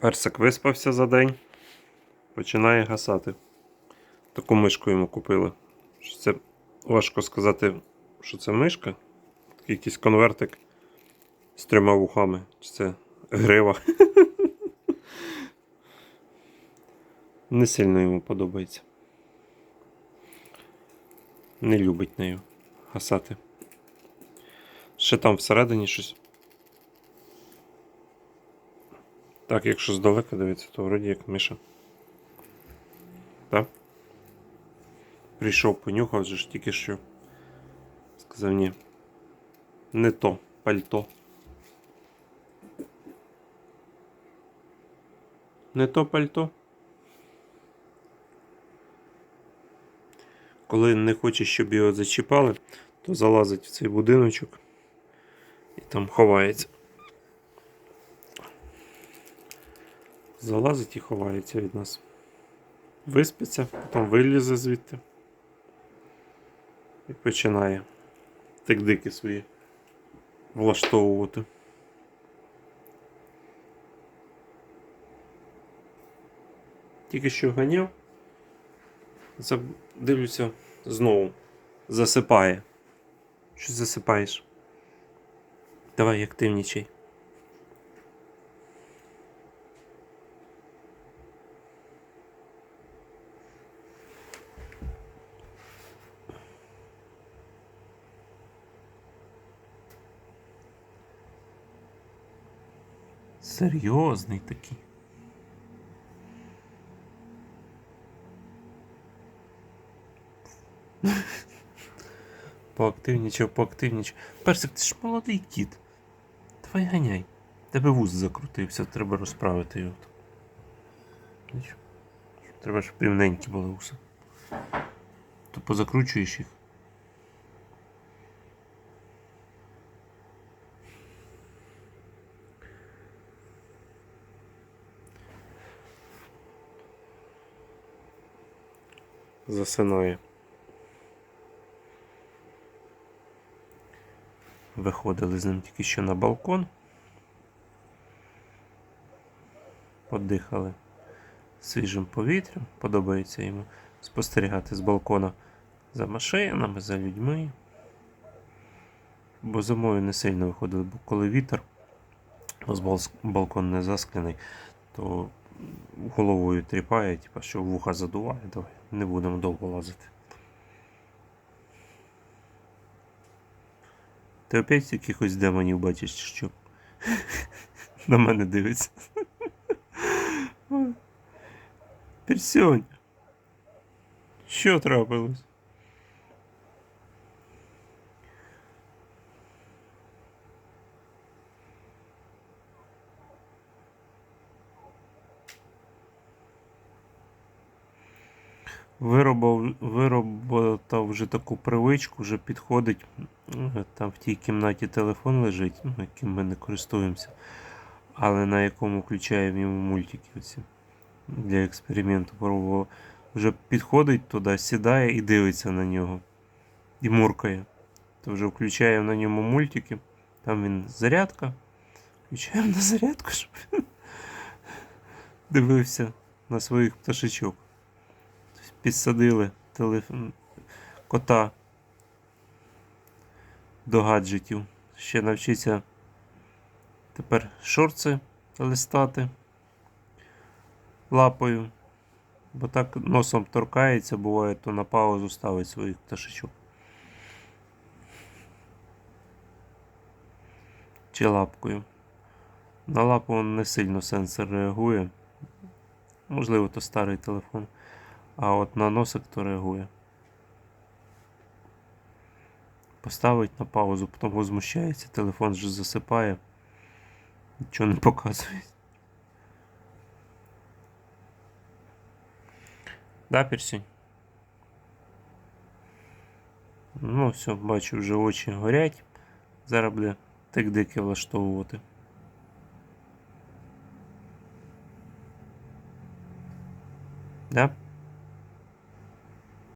Персик виспався за день, починає гасати. Таку мишку йому купили. Це важко сказати, що це мишка. Такий якийсь конвертик з трьома вухами. Чи це грива. Не сильно йому подобається. Не любить нею гасати. Ще там всередині щось. Так, якщо здалека дивитися, то вроді як миша. Так? Прийшов, понюхав же ж тільки що. Сказав ні. Не то пальто. Не то пальто. Коли не хоче, щоб його зачіпали, то залазить в цей будиночок і там ховається. Залазить і ховається від нас. Виспиться, потім вилізе звідти і починає тик-дики свої влаштовувати. Тільки що ганяв. Дивлюся знову. Засипає. Що засипаєш? Давай активнічай. Серйозний такий. Поактивнічав, поактивнічав. Персик, ти ж молодий кіт. Давай ганяй. Тебе вуз закрутився, треба розправити його. Треба, щоб рівненькі були вуса. То позакручуєш їх. Засинає. Виходили з ним тільки що на балкон. Подихали свіжим повітрям. Подобається йому спостерігати з балкона за машинами, за людьми. Бо зимою не сильно виходили, бо коли вітер, нас балкон не заскляний, то головою тріпає, типу, що вуха задуває. Давай не будемо довго лазити. Ти опять якихось демонів бачиш, що? На мене дивиться. Персьонь. Що трапилось? Вироботав вже таку привичку, вже підходить. е, Там в тій кімнаті телефон лежить, ну, яким ми не користуємося, але на якому включаємо йому мультики оці для експерименту пробував. Вже підходить туди, сідає і дивиться на нього. І муркає. То вже включаємо на ньому мультики. Там він зарядка. Включаємо на зарядку, щоб він дивився на своїх пташечок. Підсадили телефон кота до гаджетів. Ще навчиться тепер шорти листати лапою. Бо так носом торкається, буває, то на паузу ставить своїх пташечок. Чи лапкою. На лапу не сильно сенсор реагує. Можливо, то старий телефон. А от на носик то реагує. Поставить на паузу, потім возмущається, телефон вже засипає. Нічого не показує. Да, Персінь? Ну, все, бачу, вже очі горять. Зараз буде тик-дики влаштовувати. Да?